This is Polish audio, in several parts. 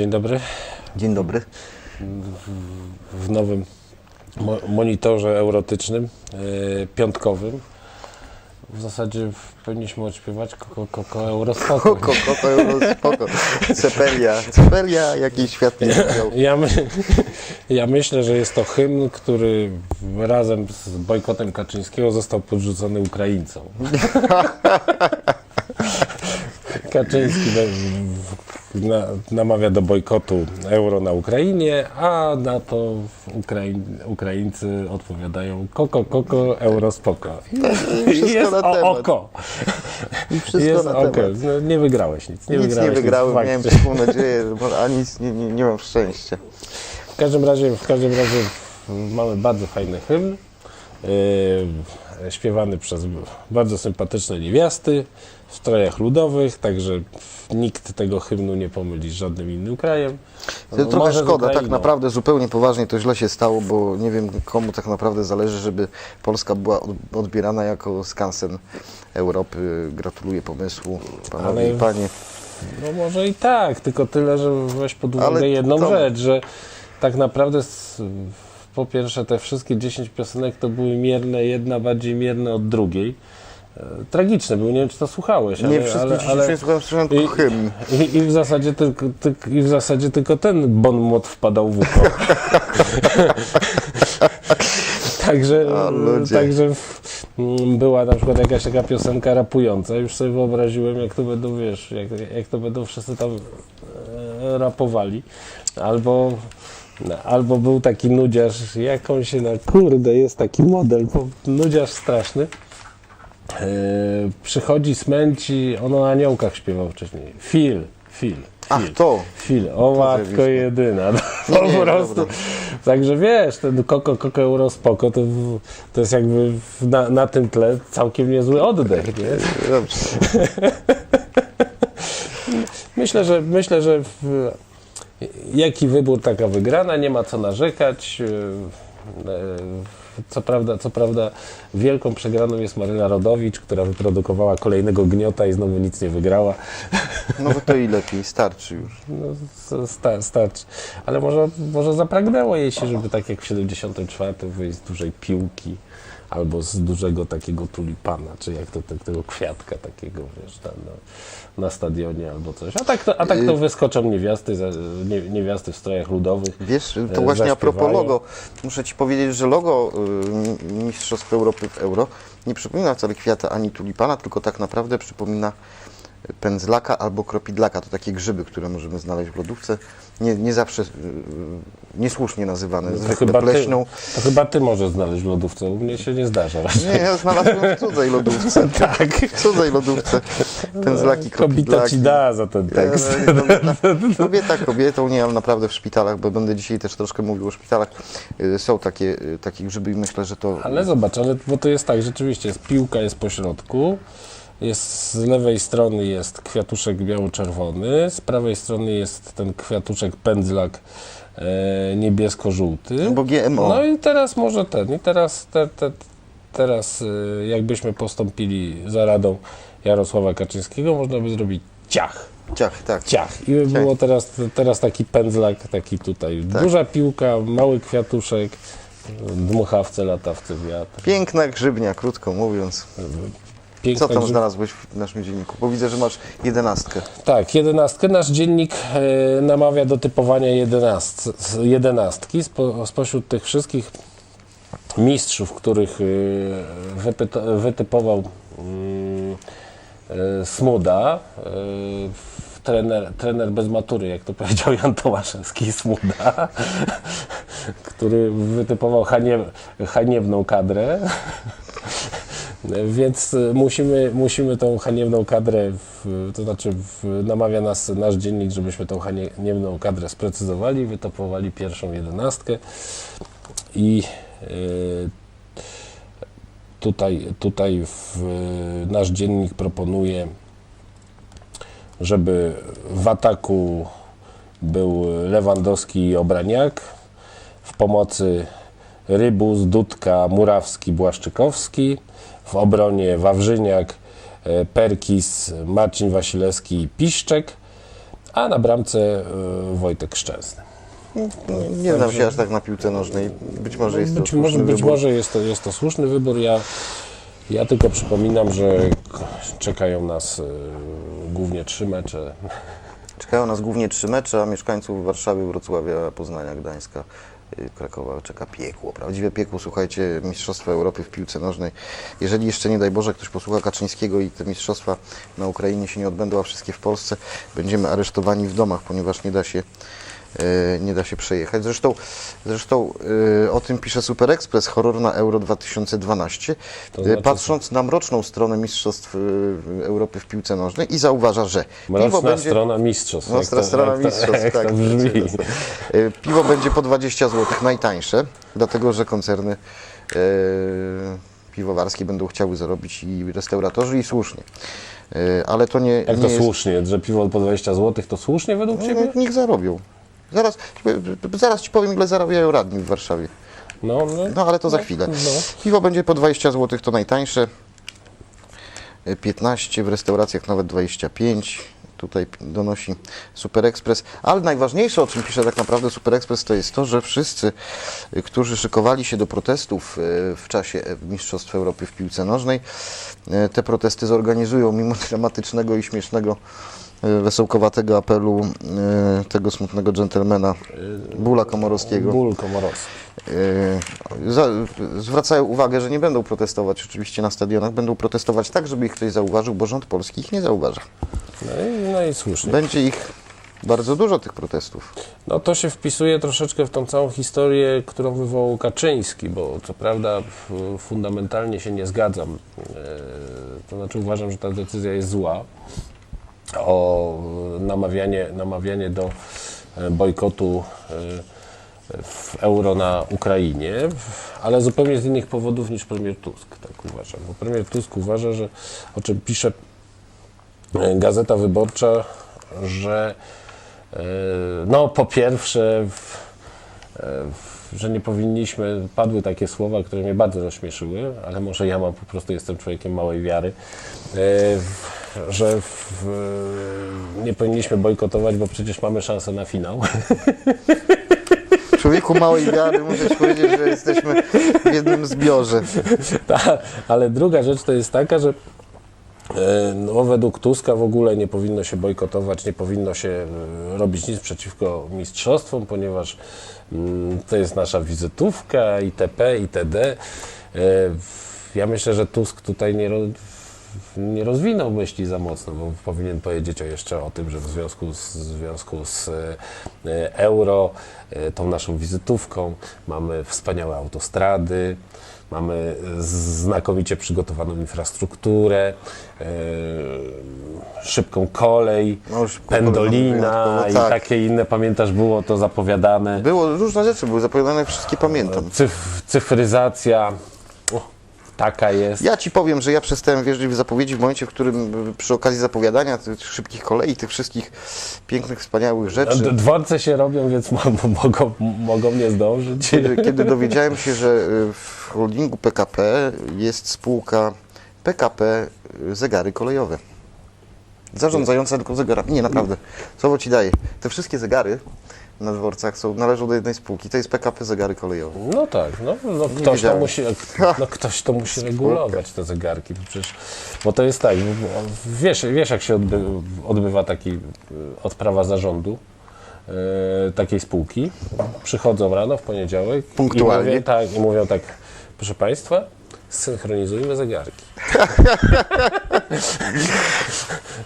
Dzień dobry. Dzień dobry. W nowym mo monitorze eurotycznym, yy, piątkowym. W zasadzie w- powinniśmy odśpiewać Koko, koko Eurospoko. Koko, koko, euro, spoko. Cepelia. Cepelia, jakiś świat nie widział. Ja, my, ja myślę, że jest to hymn, który razem z bojkotem Kaczyńskiego został podrzucony Ukraińcom. Kaczyński na, namawia do bojkotu euro na Ukrainie, a na to Ukraiń, Ukraińcy odpowiadają koko, koko, euro spoko. I wszystko jest na temat. oko. I wszystko Jest na oko. temat. No, nie wygrałeś nic. Nie Nic wygrałeś nie wygrałem, nic, miałem taką nadzieję, a nic nie, nie, nie mam szczęścia. W każdym razie, w każdym razie mamy bardzo fajny hymn, yy, śpiewany przez bardzo sympatyczne niewiasty w strojach ludowych, także nikt tego hymnu nie pomyli z żadnym innym krajem. To trochę szkoda, tak naprawdę zupełnie poważnie to źle się stało, bo nie wiem komu tak naprawdę zależy, żeby Polska była od- odbierana jako skansen Europy. Gratuluję pomysłu panowie Ale- i panie. No może i tak, tylko tyle, że weź pod uwagę Ale jedną to- rzecz, że tak naprawdę po pierwsze te wszystkie 10 piosenek to były mierne, jedna bardziej mierne od drugiej. E, Tragiczne były, nie wiem czy to słuchałeś, ale, Nie wszystkie ale, ale, ale, ale... słuchałem, słyszałem tylko hymn. I, I, w zasadzie tylko, tyk, I w zasadzie tylko ten bon mot wpadał w ucho. także ludzie. także mm, była na przykład jakaś taka piosenka rapująca. Już sobie wyobraziłem, jak to będą, wiesz, jak, jak to będą wszyscy tam e, rapowali. Albo, albo był taki nudziarz, jak on się na kurde, jest taki model, bo nudziarz straszny. E, przychodzi, smęci, on o aniołkach śpiewał wcześniej. Phil, Phil, Ach, to. Phil, o matko zjawisko. jedyna. No, po nie, prostu. dobra. Także wiesz, ten Koko, Koko Euro Spoko to, to jest jakby na, na tym tle całkiem niezły oddech, nie? Dobrze. Myślę, że myślę, że w, jaki wybór, taka wygrana, nie ma co narzekać. E, e, Co prawda, co prawda wielką przegraną jest Maryna Rodowicz, która wyprodukowała kolejnego gniota i znowu nic nie wygrała. No bo to i lepiej, starczy już. No, s- sta, starczy. Ale może, może zapragnęło jej się, żeby tak jak w 74 wyjść z dużej piłki albo z dużego takiego tulipana, czy jak to, te- tego kwiatka takiego, wiesz, na, na, na stadionie albo coś. A tak to, a tak to Y- wyskoczą niewiasty, niewiasty w strojach ludowych. Wiesz, E, to właśnie a propos logo. Muszę Ci powiedzieć, że logo y, mi- Mistrzostw Europy w Euro nie przypomina wcale kwiata ani tulipana, tylko tak naprawdę przypomina pędzlaka albo kropidlaka. To takie grzyby, które możemy znaleźć w lodówce. Nie, nie zawsze y, niesłusznie nazywane, To zwykle chyba, ty, to chyba ty możesz znaleźć w lodówce, u mnie się nie zdarza. Nie, ja znalazłem w cudzej lodówce. tak. W cudzej lodówce. Pędzlaki, Kobieta kropidlaki. ci da za ten tekst. Kobieta, kobieta kobietą, nie, ale naprawdę w szpitalach, bo będę dzisiaj też troszkę mówił o szpitalach, y, są takie, y, takie grzyby i myślę, że to... Ale zobacz, ale bo to jest tak, rzeczywiście, jest piłka jest po środku, jest z lewej strony jest kwiatuszek biało-czerwony, z prawej strony jest ten kwiatuszek pędzlak e, niebiesko-żółty. Bo GMO. No i teraz może ten, i teraz, te, te, teraz e, jakbyśmy postąpili za radą Jarosława Kaczyńskiego, można by zrobić ciach. Ciach, tak. Ciach. I by Ciach. było teraz, teraz taki pędzlak, taki tutaj, Tak. duża piłka, mały kwiatuszek, dmuchawce, latawce, wiatr. Piękna grzybnia, krótko mówiąc. Piękna Co tam znalazłeś w naszym dzienniku? Bo widzę, że masz jedenastkę. Tak, jedenastkę. Nasz dziennik e, namawia do typowania jedenast, jedenastki. Spo, spośród tych wszystkich mistrzów, których e, wypyta, wytypował mm, e, Smuda, trener, trener bez matury, jak to powiedział Jan Tomaszewski, Smuda, który wytypował haniew, haniewną kadrę. Więc y, musimy, musimy tą haniewną kadrę, w, to znaczy w, namawia nas nasz dziennik, żebyśmy tą haniewną kadrę sprecyzowali, wytopowali pierwszą jedenastkę i y, tutaj, tutaj w, nasz dziennik proponuje, żeby w ataku był Lewandowski i Obraniak, w pomocy Rybus, Dudka, Murawski, Błaszczykowski, w obronie Wawrzyniak, e, Perkis, Marcin Wasilewski i Piszczek, a na bramce y, Wojtek Szczęsny. Nie znam się aż tak na piłce nożnej. Być może jest to Być, może, słuszny być wybór. może jest to, jest to słuszny wybór. Ja, ja tylko przypominam, że czekają nas y, głównie trzy mecze. Czekają nas głównie trzy mecze, a mieszkańców Warszawy, Wrocławia, Poznania, Gdańska, Krakowa czeka piekło. Prawdziwe piekło, słuchajcie, Mistrzostwa Europy w piłce nożnej. Jeżeli jeszcze nie daj Boże ktoś posłucha Kaczyńskiego i te mistrzostwa na Ukrainie się nie odbędą, a wszystkie w Polsce, będziemy aresztowani w domach, ponieważ nie da się nie da się przejechać. Zresztą, zresztą e, o tym pisze Super Express, horror na Euro 2012, To e, znaczy- patrząc na mroczną stronę Mistrzostw e, Europy w piłce nożnej i zauważa, że piwo Mroczna będzie... strona mistrzostw. Mroczna to- strona jak to- mistrzostw, jak tak. to Piwo będzie po 20 zł, najtańsze, dlatego że koncerny e, piwowarskie będą chciały zarobić i restauratorzy i słusznie. E, ale to nie, Jak nie to jest... słusznie, że piwo po 20 zł to słusznie według Ciebie? No, niech zarobią. Zaraz, zaraz Ci powiem, ile zarabiają radni w Warszawie. No, no, No ale to za chwilę. no. Piwo będzie po 20 zł, to najtańsze. E, 15, w restauracjach nawet 25. Tutaj donosi Super Express. Ale najważniejsze, o czym pisze tak naprawdę Super Express, to jest to, że wszyscy, którzy szykowali się do protestów y, w czasie e, Mistrzostw Europy w piłce nożnej, y, te protesty zorganizują mimo dramatycznego i śmiesznego, wesołkowatego apelu y, tego smutnego dżentelmena Bula Komorowskiego. Ból komorowski. Za, zwracają uwagę, że nie będą protestować oczywiście na stadionach, będą protestować tak, żeby ich ktoś zauważył, bo rząd polski ich nie zauważa. No i, no i słusznie. Będzie ich bardzo dużo tych protestów. No to się wpisuje troszeczkę w tą całą historię, którą wywołał Kaczyński, bo co prawda fundamentalnie się nie zgadzam. E, To znaczy uważam, że ta decyzja jest zła o namawianie, namawianie do e, bojkotu e, w euro na Ukrainie, ale zupełnie z innych powodów niż premier Tusk, tak uważam. Bo premier Tusk uważa, że o czym pisze e, Gazeta Wyborcza, że no po pierwsze, w, w, że nie powinniśmy, padły takie słowa, które mnie bardzo rozśmieszyły, ale może ja mam po prostu, jestem człowiekiem małej wiary, e, że w, nie powinniśmy bojkotować, bo przecież mamy szansę na finał. Człowieku małej wiary, muszę ci powiedzieć, że jesteśmy w jednym zbiorze. Ta, ale druga rzecz to jest taka, że e, no, według Tuska w ogóle nie powinno się bojkotować, nie powinno się e, robić nic przeciwko mistrzostwom, ponieważ mm, to jest nasza wizytówka itp. itd. E, Ja myślę, że Tusk tutaj nie, nie rozwinął myśli za mocno, bo powinien powiedzieć jeszcze o tym, że w związku z, w związku z e, euro, e, tą naszą wizytówką, mamy wspaniałe autostrady, mamy znakomicie przygotowaną infrastrukturę, e, szybką kolej, No, pendolina i tak. takie inne, pamiętasz, było to zapowiadane. Było różne rzeczy, były zapowiadane, wszystkie pamiętam. Cyf, cyfryzacja, taka jest. Ja ci powiem, że ja przestałem wierzyć w zapowiedzi w momencie, w którym przy okazji zapowiadania tych szybkich kolei, tych wszystkich pięknych, wspaniałych rzeczy, D- Dworce się robią, więc mo- mo- mogą, mogą nie zdążyć. kiedy, kiedy dowiedziałem się, że y, w holdingu PKP jest spółka PKP y, Zegary Kolejowe. Zarządzająca tylko zegarami. Nie, naprawdę. Słowo ci daję. Te wszystkie zegary na dworcach są, należą do jednej spółki. To jest PKP Zegary Kolejowe. No tak, no, no ktoś, to musi, no ktoś to musi regulować, te zegarki, bo przecież, bo to jest tak, wiesz, wiesz jak się odby, odbywa taki y, odprawa zarządu y, takiej spółki. Przychodzą rano w poniedziałek Punktualnie. I mówią, tak, i mówią tak, proszę Państwa, synchronizujmy zegarki.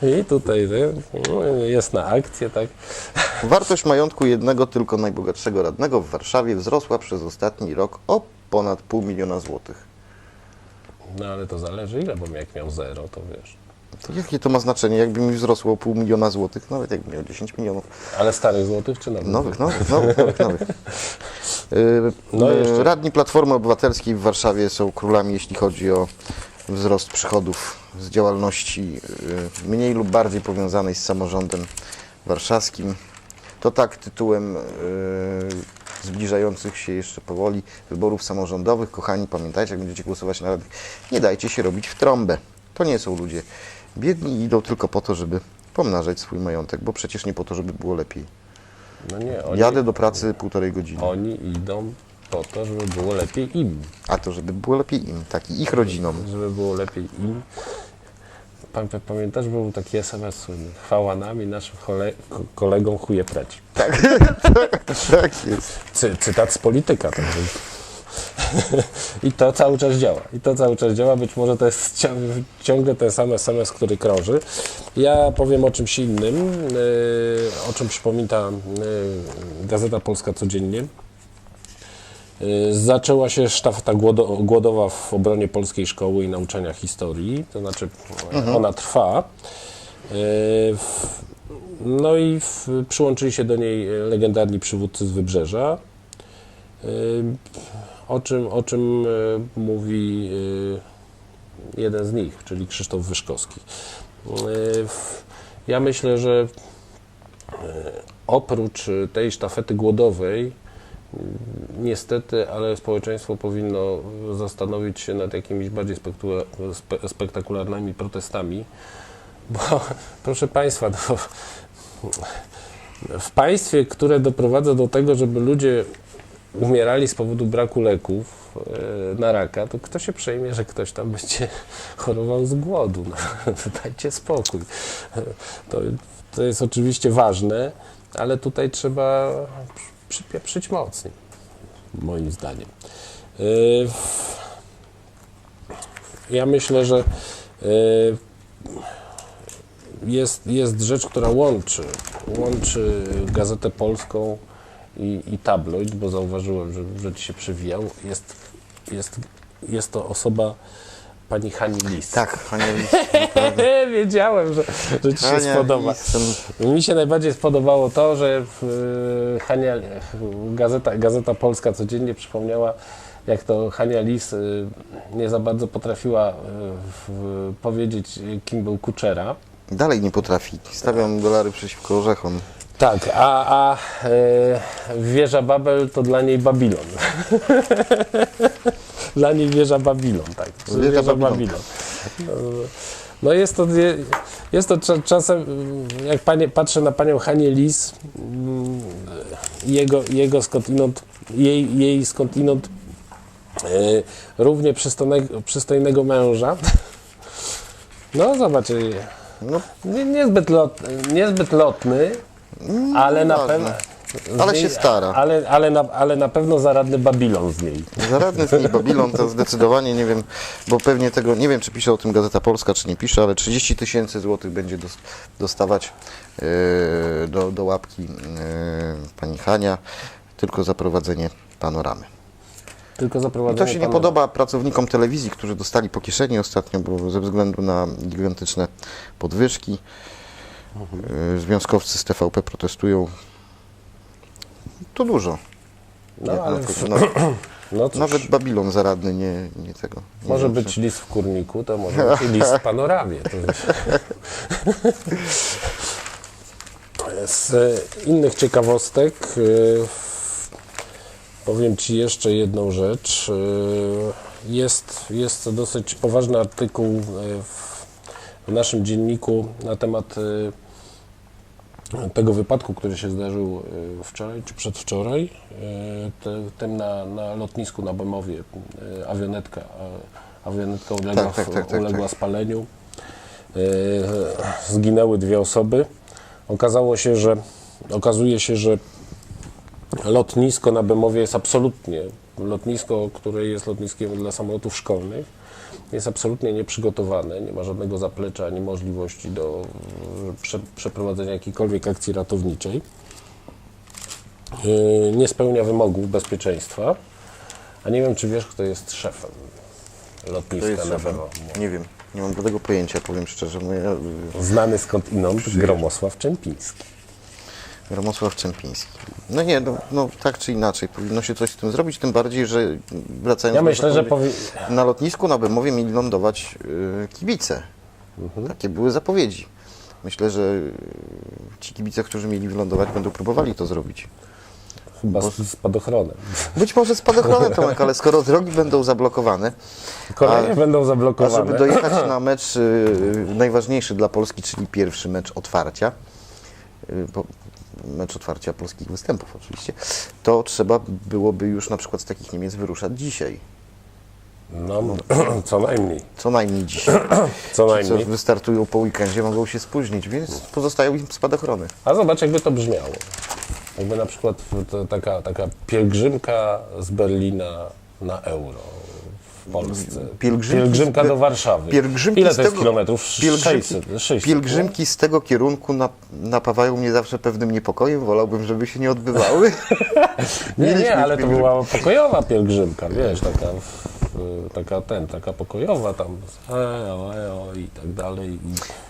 I tutaj nie, jest na akcję, tak. Wartość majątku jednego tylko najbogatszego radnego w Warszawie wzrosła przez ostatni rok o ponad pół miliona złotych. No ale to zależy ile, bo jak miał zero, to wiesz. To jakie to ma znaczenie, jakby mi wzrosło o pół miliona złotych, nawet jakby miał 10 milionów. Ale starych złotych czy nowych? Nowych, nowych, nowych, nowych, nowych. Yy, No yy, jeszcze- Radni Platformy Obywatelskiej w Warszawie są królami, jeśli chodzi o wzrost przychodów z działalności yy, mniej lub bardziej powiązanej z samorządem warszawskim. To tak tytułem zbliżających się jeszcze powoli wyborów samorządowych. Kochani, pamiętajcie, jak będziecie głosować na radnych, nie dajcie się robić w trąbę. To nie są ludzie biedni idą tylko po to, żeby pomnażać swój majątek, bo przecież nie po to, żeby było lepiej. No nie, oni, Jadę do pracy półtorej godziny, oni idą po to, żeby było lepiej im. a to, żeby było lepiej im, tak i ich rodzinom. Żeby było lepiej im. Pan, pamiętasz, był taki SMS słynny. Chwała nam i naszym chole, ko- kolegom chuje precz. Tak jest. Cy, cytat z polityka. Także. I to cały czas działa. I to cały czas działa. Być może to jest cią- ciągle ten sam SMS, który krąży. Ja powiem o czymś innym, yy, o czym przypomina yy, Gazeta Polska codziennie. Yy, Zaczęła się sztafeta głodo, głodowa w obronie polskiej szkoły i nauczania historii, to znaczy ona trwa. No i przyłączyli się do niej legendarni przywódcy z Wybrzeża. O czym, o czym e, mówi e, jeden z nich, czyli Krzysztof Wyszkowski. E, Ja myślę, że oprócz tej sztafety głodowej, m, niestety, ale społeczeństwo powinno zastanowić się nad jakimiś bardziej spektakularnymi protestami, bo proszę Państwa, no, w państwie, które doprowadza do tego, żeby ludzie umierali z powodu braku leków e, na raka, to kto się przejmie, że ktoś tam będzie chorował z głodu? No, dajcie spokój. To, to jest oczywiście ważne, ale tutaj trzeba przypieprzyć mocniej, moim zdaniem. E, Ja myślę, że e, jest, jest rzecz, która łączy, łączy Gazetę Polską i, i tabloid, bo zauważyłem, że, że ci się przewijał. Jest, jest, jest to osoba pani Hani Lis. Tak, Hania Lis. Wiedziałem, że, że ci się Hania spodoba. Mi się najbardziej spodobało to, że w, e, Hania, Gazeta, Gazeta Polska codziennie przypomniała, jak to Hania Lis e, nie za bardzo potrafiła e, w, powiedzieć, kim był Kuczera. Dalej nie potrafi. Stawiam dolary przeciwko orzechom. Tak, a, a e, wieża Babel to dla niej Babilon. dla niej wieża Babilon, tak. Wieża Babilon. No, no jest to, jest to cza- czasem, jak panie, patrzę na panią Hanię Lis, mm, jego, jego skądinąd, jej, jej skądinąd e, równie przystojnego, przystojnego męża. No zobacz, No, nie, niezbyt, lot, niezbyt lotny, ale na pewno. Ale się stara. Ale, ale, na, ale na pewno zaradny Babilon z niej. Zaradny z niej Babilon to zdecydowanie nie wiem, bo pewnie tego, nie wiem czy pisze o tym Gazeta Polska, czy nie pisze, ale 30 tysięcy złotych będzie dos- dostawać e, do, do łapki e, pani Hania tylko za prowadzenie panoramy. Tylko I zaprowadzenie. to się nie pana- podoba pracownikom telewizji, którzy dostali po kieszeni ostatnio, bo ze względu na gigantyczne podwyżki związkowcy z TVP protestują. To dużo. No, ale nawet- w- nawet, No cóż, nawet Babilon zaradny nie, nie tego. Nie może wiem, być czy- list w kurniku, to może być list w panoramie. To Z e, innych ciekawostek e, powiem Ci jeszcze jedną rzecz. E, Jest, jest dosyć poważny artykuł e, w, naszym dzienniku na temat e, tego wypadku, który się zdarzył e, wczoraj czy przedwczoraj, e, tym na, na lotnisku na Bemowie, e, awionetka, awionetka uległa, Tak, tak, tak, tak, uległa tak. spaleniu. Zginęły dwie osoby. Okazało się, że okazuje się, że lotnisko na Bemowie jest absolutnie, lotnisko, które jest lotniskiem dla samolotów szkolnych, jest absolutnie nieprzygotowane, nie ma żadnego zaplecza ani możliwości do e, prze, przeprowadzenia jakiejkolwiek akcji ratowniczej. E, Nie spełnia wymogów bezpieczeństwa, a nie wiem, czy wiesz, kto jest szefem lotniska jest na. Bemowie. Nie wiem, nie mam do tego pojęcia, powiem szczerze. Ja, y, Znany skądinąd Gromosław Czempiński. Romosław Czempiński. No nie, no, no tak czy inaczej, powinno się coś z tym zrobić, tym bardziej, że wracając Ja do myślę, że na lotnisku na Bemowie mieli lądować y, kibice. Mhm. Takie były zapowiedzi. Myślę, że y, ci kibice, którzy mieli wylądować, będą próbowali to zrobić. chyba z spadochronem. Być może spadochronem, Tomek, ale skoro drogi będą zablokowane, Koleje A- będą a zablokowane. żeby dojechać na mecz y, najważniejszy dla Polski, czyli pierwszy mecz otwarcia, po, mecz otwarcia polskich występów oczywiście, to trzeba byłoby już na przykład z takich Niemiec wyruszać dzisiaj. No, co najmniej. Co najmniej dzisiaj. Co Ci, co najmniej. wystartują po weekendzie, mogą się spóźnić, więc pozostają im spadochrony. A zobacz, jakby to brzmiało. Jakby na przykład taka, taka pielgrzymka z Berlina na euro w Polsce. Pielgrzymki Pielgrzymka do Warszawy. pielgrzymki Ile to jest tego- kilometrów? pielgrzymki- 600. 600 Pielgrzymki z tego kierunku na, napawają mnie zawsze pewnym niepokojem. Wolałbym, żeby się nie odbywały. Nie, nie, ale to była pokojowa pielgrzymka, wiesz, taka, w- taka ten, taka pokojowa tam, eo, eo i tak dalej.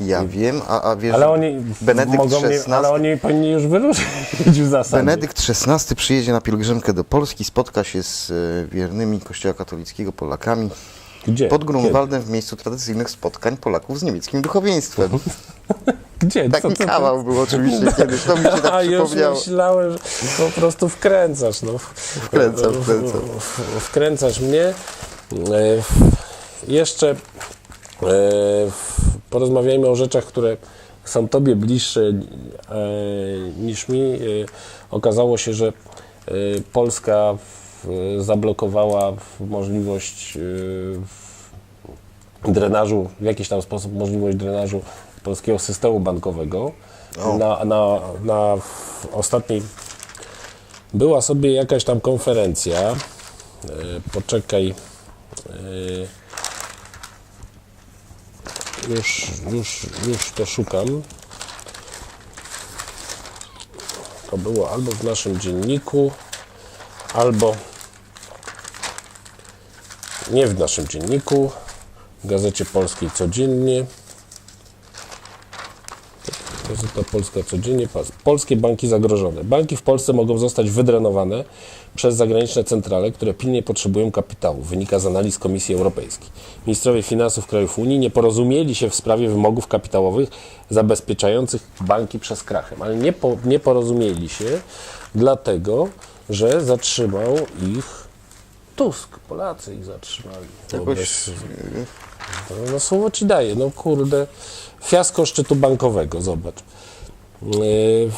I, Ja wiem, a, a wiesz, ale oni Benedykt mogą XVI ale oni powinni już wyruszyć w zasadzie. Benedykt XVI przyjedzie na pielgrzymkę do Polski, spotka się z e, wiernymi Kościoła katolickiego Polakami Gdzie? pod Grunwaldem w miejscu tradycyjnych spotkań Polaków z niemieckim duchowieństwem. Gdzie? Co- Taki co- kawał był oczywiście kiedyś, to mi się A tak już przypomniało. myślałem, że po prostu wkręcasz. No. Wkręcam, wkręcam. W- Wkręcasz mnie. E, Jeszcze e, porozmawiajmy o rzeczach, które są Tobie bliższe e, niż mi. Okazało się, że Polska zablokowała możliwość drenażu, w jakiś tam sposób możliwość drenażu polskiego systemu bankowego. Na, na, na ostatniej była sobie jakaś tam konferencja. Poczekaj. E, już, już, już to szukam. To było albo w naszym dzienniku, albo nie w naszym dzienniku, w Gazecie Polskiej codziennie. Gazeta Polska codziennie. Polskie banki zagrożone. Banki w Polsce mogą zostać wydrenowane przez zagraniczne centrale, które pilnie potrzebują kapitału, wynika z analiz Komisji Europejskiej. Ministrowie finansów krajów Unii nie porozumieli się w sprawie wymogów kapitałowych zabezpieczających banki przez krachem, ale nie, po, nie porozumieli się dlatego, że zatrzymał ich Tusk. Polacy ich zatrzymali. Jakoś. No, no słowo ci daję, no kurde. Fiasko szczytu bankowego, zobacz. Yy,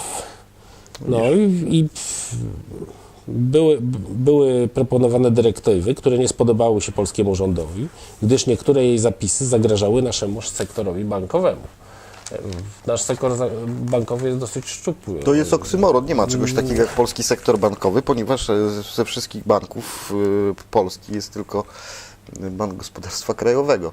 No i, i były, były proponowane dyrektywy, które nie spodobały się polskiemu rządowi, gdyż niektóre jej zapisy zagrażały naszemu sektorowi bankowemu. Yy, Nasz sektor bankowy jest dosyć szczupły. To jest oksymoron, nie ma czegoś takiego jak polski sektor bankowy, ponieważ e, ze wszystkich banków e, Polski jest tylko e, Bank Gospodarstwa Krajowego.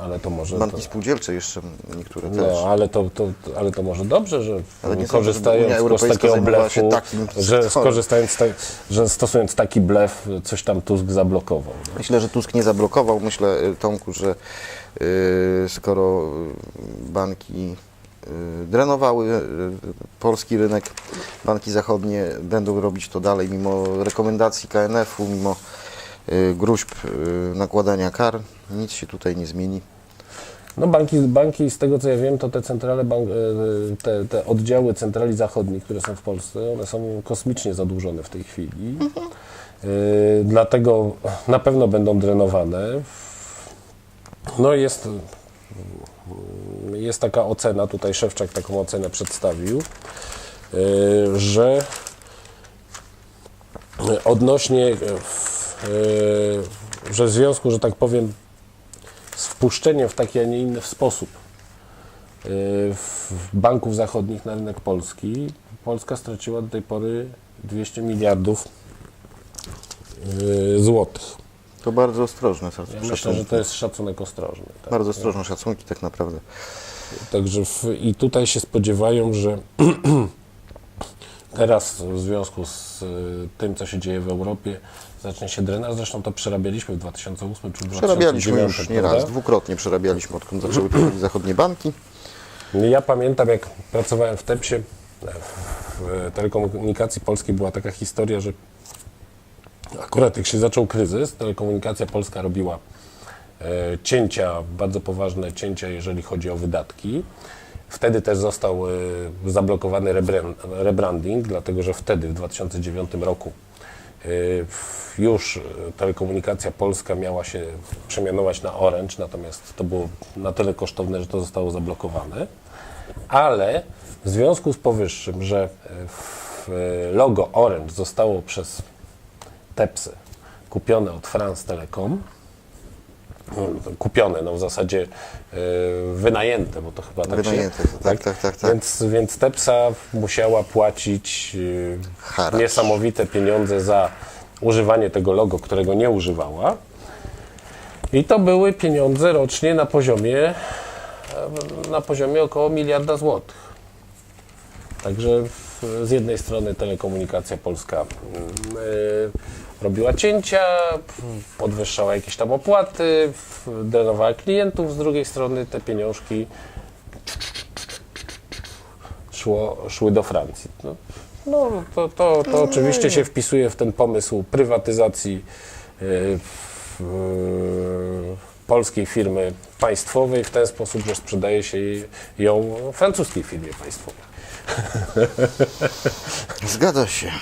Ale to może... Banki To, spółdzielcze jeszcze niektóre też. no, ale to, to, ale to może dobrze, że Ale nie sądzę, korzystając Unia z takiego blefu, że skorzystając, ta, że stosując taki blef, coś tam Tusk zablokował. Myślę, że Tusk nie zablokował. Myślę, e, Tomku, że e, skoro banki e, drenowały e, polski rynek, banki zachodnie będą robić to dalej, mimo rekomendacji KNF-u, mimo gruźb e, nakładania kar. Nic się tutaj nie zmieni. No banki, banki, z tego co ja wiem, to te centrale, bank, e, te, te oddziały centrali zachodnich, które są w Polsce, one są kosmicznie zadłużone w tej chwili. E, Dlatego na pewno będą drenowane. No jest, jest taka ocena, tutaj Szewczak taką ocenę przedstawił, że odnośnie, w- że w związku, że tak powiem, z wpuszczeniem w taki, a nie inny sposób y, w banków zachodnich na rynek polski, Polska straciła do tej pory 200 miliardów y, złotych. To bardzo ostrożne Ja szacunki. myślę, że to jest szacunek ostrożny. Tak? Bardzo ostrożne szacunki tak naprawdę. Także w, i tutaj się spodziewają, że teraz w związku z tym, co się dzieje w Europie, zacznie się drenaż. Zresztą to przerabialiśmy w 2008 czy w 2009. Przerabialiśmy już nie raz, dwukrotnie przerabialiśmy, odkąd zaczęły przychodzić zachodnie banki. Ja pamiętam, jak pracowałem w TEPSie, w telekomunikacji polskiej była taka historia, że akurat jak się zaczął kryzys, telekomunikacja polska robiła e, cięcia, bardzo poważne cięcia, jeżeli chodzi o wydatki. Wtedy też został y, zablokowany rebran- rebranding, dlatego że wtedy, w 2009 roku, już y, telekomunikacja polska miała się przemianować na Orange, natomiast to było na tyle kosztowne, że to zostało zablokowane. Ale w związku z powyższym, że y, y, logo Orange zostało przez Tepsy kupione od France Telecom, kupione, no w zasadzie y, wynajęte, bo to chyba tak Wynajęte, się... to tak, tak, tak, tak. Więc, więc Tepsa musiała płacić y, Haracz. niesamowite pieniądze za używanie tego logo, którego nie używała. I to były pieniądze rocznie na poziomie e, na poziomie około miliarda złotych. Także z jednej strony telekomunikacja polska mm, robiła cięcia, podwyższała jakieś tam opłaty, drenowała klientów, z drugiej strony te pieniążki szło, szły do Francji. No, no to, to, to oczywiście się wpisuje w ten pomysł prywatyzacji w, y, polskiej firmy państwowej w ten sposób, że sprzedaje się ją francuskiej firmie państwowej. Zgadza się.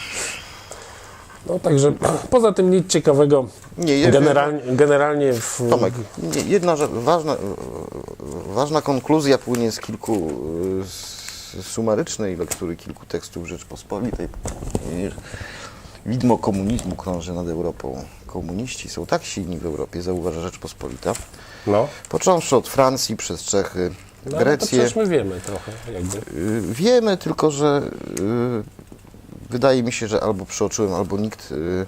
No także poza tym nic ciekawego. Nie, Generalnie, generalnie w, Tomek, nie, jedna rzecz, ważna, ważna konkluzja płynie z kilku, z sumarycznej lektury kilku tekstów Rzeczpospolitej. Widmo komunizmu krąży nad Europą. Komuniści są tak silni w Europie, zauważa Rzeczpospolita, no, począwszy od Francji przez Czechy, no to Grecję. przecież my wiemy trochę jakby. Y, Wiemy tylko, że y, wydaje mi się, że albo przeoczyłem, albo nikt, y,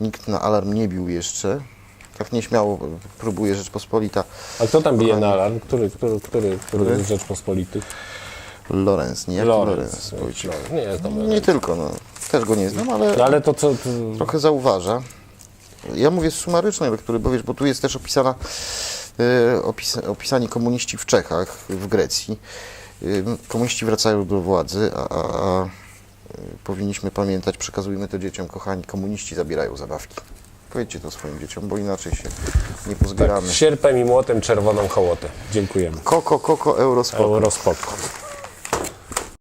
nikt na alarm nie bił jeszcze. Tak nieśmiało próbuje Rzeczpospolita. A kto tam bije na alarm? Który, który, który, który z Rzeczpospolitych? Lorenz, nie? Lorenz? Nie, Nie tylko, no. Też go nie znam, ale No ale to co... Trochę zauważa. Ja mówię z sumarycznej lektury, bo wiesz, bo tu jest też opisana, y, opis, opisani komuniści w Czechach, w Grecji. Y, komuniści wracają do władzy, a, a, powinniśmy pamiętać, przekazujmy to dzieciom, kochani, komuniści zabierają zabawki. Powiedzcie to swoim dzieciom, bo inaczej się nie pozbieramy. tak, sierpem i młotem czerwoną hołotę. Dziękujemy. Koko, koko, eurospoko. Eurospoko.